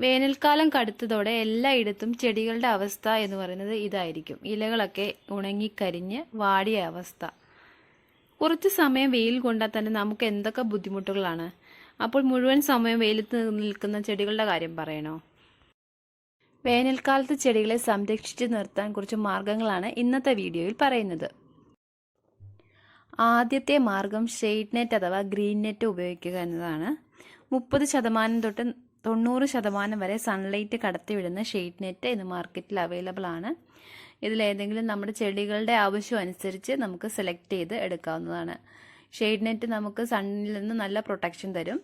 വേനൽക്കാലം കടുത്തതോടെ എല്ലായിടത്തും ചെടികളുടെ അവസ്ഥ എന്ന് പറയുന്നത് ഇതായിരിക്കും. ഇലകളൊക്കെ ഉണങ്ങിക്കരിഞ്ഞ് വാടിയ അവസ്ഥ. കുറച്ച് സമയം വെയിൽ കൊണ്ടാൽ തന്നെ നമുക്ക് എന്തൊക്കെ ബുദ്ധിമുട്ടുകളാണ്? അപ്പോൾ മുഴുവൻ സമയം വെയിലത്ത് നിൽക്കുന്ന ചെടികളുടെ കാര്യം പറയണോ? വേനൽക്കാലത്ത് ചെടികളെ സംരക്ഷിച്ച് നിർത്താൻ കുറച്ച് മാർഗങ്ങളാണ് ഇന്നത്തെ വീഡിയോയിൽ പറയുന്നത്. ആദ്യത്തെ മാർഗം ഷെയ്ഡ് നെറ്റ് അഥവാ ഗ്രീൻ നെറ്റ് ഉപയോഗിക്കുക എന്നതാണ്. മുപ്പത് ശതമാനം തൊട്ട് തൊണ്ണൂറ് ശതമാനം വരെ സൺലൈറ്റ് കടത്തിവിടുന്ന ഷെയ്ഡ് നെറ്റ് ഇന്ന് മാർക്കറ്റിൽ അവൈലബിൾ ആണ്. ഇതിലേതെങ്കിലും നമ്മുടെ ചെടികളുടെ ആവശ്യം അനുസരിച്ച് നമുക്ക് സെലക്ട് ചെയ്ത് എടുക്കാവുന്നതാണ്. ഷെയ്ഡ് നെറ്റ് നമുക്ക് സണ്ണിൽ നിന്ന് നല്ല പ്രൊട്ടക്ഷൻ തരും.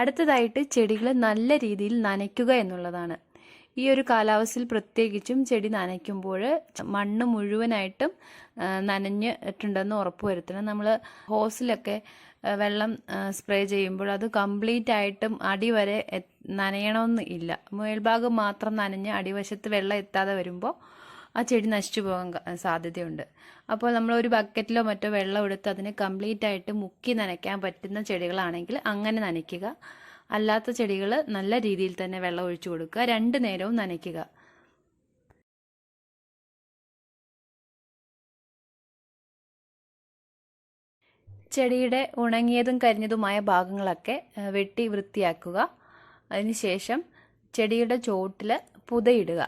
അടുത്തതായിട്ട് ചെടികൾ നല്ല രീതിയിൽ നനയ്ക്കുക എന്നുള്ളതാണ്. ഈ ഒരു കാലാവസ്ഥയിൽ പ്രത്യേകിച്ചും ചെടി നനയ്ക്കുമ്പോൾ മണ്ണ് മുഴുവനായിട്ടും നനഞ്ഞിട്ടുണ്ടെന്ന് ഉറപ്പുവരുത്തണം നമ്മൾ ഹോസിലൊക്കെ വെള്ളം സ്പ്രേ ചെയ്യുമ്പോൾ അത് കംപ്ലീറ്റ് ആയിട്ടും അടി വരെ നനയണമെന്ന് ഇല്ല. മേൽഭാഗം മാത്രം നനഞ്ഞ് അടിവശത്ത് വെള്ളം എത്താതെ വരുമ്പോൾ ആ ചെടി നശിച്ചു പോകാൻ സാധ്യതയുണ്ട്. അപ്പോൾ നമ്മൾ ഒരു ബക്കറ്റിലോ മറ്റോ വെള്ളം എടുത്ത് അതിനെ കംപ്ലീറ്റ് ആയിട്ട് മുക്കി നനയ്ക്കാൻ പറ്റുന്ന ചെടികളാണെങ്കിൽ അങ്ങനെ നനയ്ക്കുക. അല്ലാത്ത ചെടികൾ നല്ല രീതിയിൽ തന്നെ വെള്ളം ഒഴിച്ചു കൊടുക്കുക. രണ്ട് നേരവും നനയ്ക്കുക. ചെടിയുടെ ഉണങ്ങിയതും കരിഞ്ഞതുമായ ഭാഗങ്ങളൊക്കെ വെട്ടി വൃത്തിയാക്കുക. അതിനുശേഷം ചെടിയുടെ ചോട്ടിൽ പുതയിടുക.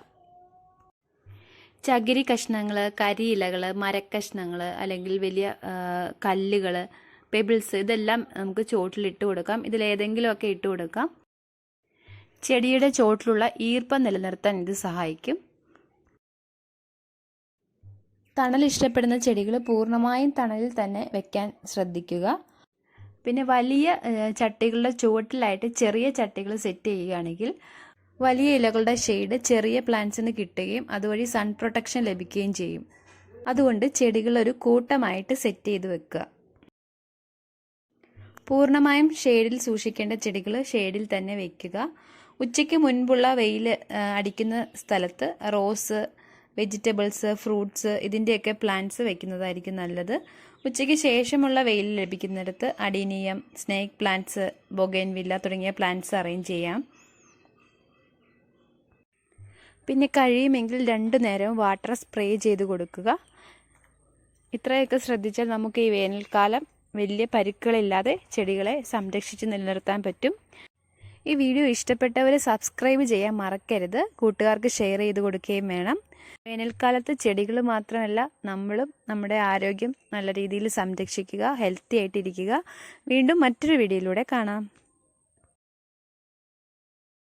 ചകിരി കഷ്ണങ്ങൾ കരിയിലകൾ മരക്കഷ്ണങ്ങൾ അല്ലെങ്കിൽ വലിയ കല്ലുകൾ പെബിൾസ് ഇതെല്ലാം നമുക്ക് ചോട്ടിലിട്ട് കൊടുക്കാം. ഇതിലേതെങ്കിലുമൊക്കെ ഇട്ട് കൊടുക്കാം. ചെടിയുടെ ചോട്ടിലുള്ള ഈർപ്പം നിലനിർത്താൻ ഇത് സഹായിക്കും. തണൽ ഇഷ്ടപ്പെടുന്ന ചെടികൾ പൂർണമായും തണലിൽ തന്നെ വെക്കാൻ ശ്രദ്ധിക്കുക. പിന്നെ വലിയ ചട്ടികളുടെ ചുവട്ടിലായിട്ട് ചെറിയ ചട്ടികൾ സെറ്റ് ചെയ്യുകയാണെങ്കിൽ വലിയ ഇലകളുടെ ഷെയ്ഡ് ചെറിയ പ്ലാന്റ്സിന് കിട്ടുകയും അതുവഴി സൺ പ്രൊട്ടക്ഷൻ ലഭിക്കുകയും ചെയ്യും. അതുകൊണ്ട് ചെടികൾ ഒരു കൂട്ടമായിട്ട് സെറ്റ് ചെയ്ത് വെക്കുക. പൂർണമായും ഷെയ്ഡിൽ സൂക്ഷിക്കേണ്ട ചെടികൾ ഷെയ്ഡിൽ തന്നെ വയ്ക്കുക ഉച്ചയ്ക്ക് മുൻപുള്ള വെയിൽ അടിക്കുന്ന സ്ഥലത്ത് റോസ് വെജിറ്റബിൾസ് ഫ്രൂട്ട്സ് ഇതിന്റെയൊക്കെ പ്ലാന്റ്സ് വെക്കുന്നതായിരിക്കും നല്ലത്. ഉച്ചയ്ക്ക് ശേഷമുള്ള വെയിൽ ലഭിക്കുന്നിടത്ത് അഡീനിയം സ്നേക്ക് പ്ലാന്റ്സ് ബൊഗൈൻവില്ല തുടങ്ങിയ പ്ലാന്റ്സ് അറേഞ്ച് ചെയ്യാം. പിന്നെ കഴിയുമെങ്കിൽ രണ്ടു നേരം വാട്ടർ സ്പ്രേ ചെയ്ത് കൊടുക്കുക. ഇത്രയൊക്കെ ശ്രദ്ധിച്ചാൽ നമുക്ക് ഈ വേനൽക്കാലം വലിയ പരുക്കളില്ലാതെ ചെടികളെ സംരക്ഷിച്ച് നിലനിർത്താൻ പറ്റും. ഈ വീഡിയോ ഇഷ്ടപ്പെട്ടവർ സബ്സ്ക്രൈബ് ചെയ്യാൻ മറക്കരുത്. കൂട്ടുകാർക്ക് ഷെയർ ചെയ്ത് കൊടുക്കുകയും വേണം. വേനൽക്കാലത്ത് ചെടികൾ മാത്രമല്ല നമ്മളും നമ്മുടെ ആരോഗ്യം നല്ല രീതിയിൽ സംരക്ഷിക്കുക ഹെൽത്തി ആയിട്ടിരിക്കുക. വീണ്ടും മറ്റൊരു വീഡിയോയിലൂടെ കാണാം.